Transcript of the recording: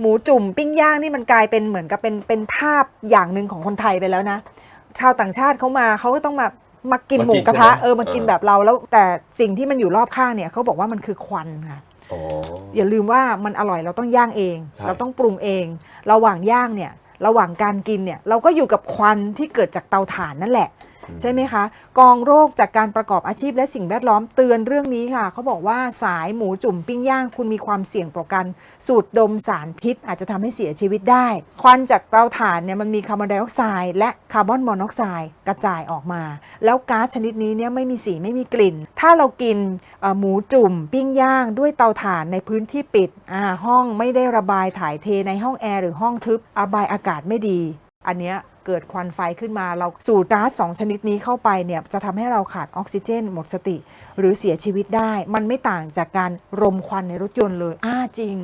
หมูจุ่มปิ้งย่างนี่มันกลายเป็นเหมือนกับเป็นเป็นภาพอย่างหนึ่งของคนไทยไปแล้วนะ ชาวต่างชาติเขามาเขาก็ต้องมามากินมากินหมูกระทะใช่ไหมเออมากินเออแบบเราแล้วแต่สิ่งที่มันอยู่รอบข้างเนี่ยเขาบอกว่ามันคือควันค่ะอ๋ออย่าลืมว่ามันอร่อยเราต้องย่างเองใช่เราต้องปรุงเอง ระหว่างย่างเนี่ย ระหว่างการกินเนี่ย เราก็อยู่กับควันที่เกิดจากเตาถ่านนั่นแหละ ใช่ไหมคะ กองโรคจากการประกอบอาชีพและสิ่งแวดล้อมเตือนเรื่องนี้ค่ะ เขาบอกว่าสายหมูจุ่มปิ้งย่าง คุณมีความเสี่ยงต่อการสูดดมสารพิษ อาจจะทำให้เสียชีวิตได้ ควันจากเตาถ่านเนี่ยมันมีคาร์บอนไดออกไซด์และคาร์บอนมอนอกไซด์กระจายออกมา แล้วก๊าซชนิดนี้เนี่ยไม่มีสีไม่มีกลิ่น ถ้าเรากินหมูจุ่มปิ้งย่าง ด้วยเตาถ่านในพื้นที่ปิดห้องไม่ได้ระบายถ่ายเทในห้องแอร์หรือห้องทึบระบายอากาศไม่ดี อันเนี้ยเกิดควันไฟขึ้นมาเราสูดก๊าซสองชนิดนี้เข้าไปเนี่ยจะทำให้เราขาดออกซิเจน หมดสติ หรือเสียชีวิตได้ มันไม่ต่างจากการรมควันในรถยนต์เลยอ้าจริง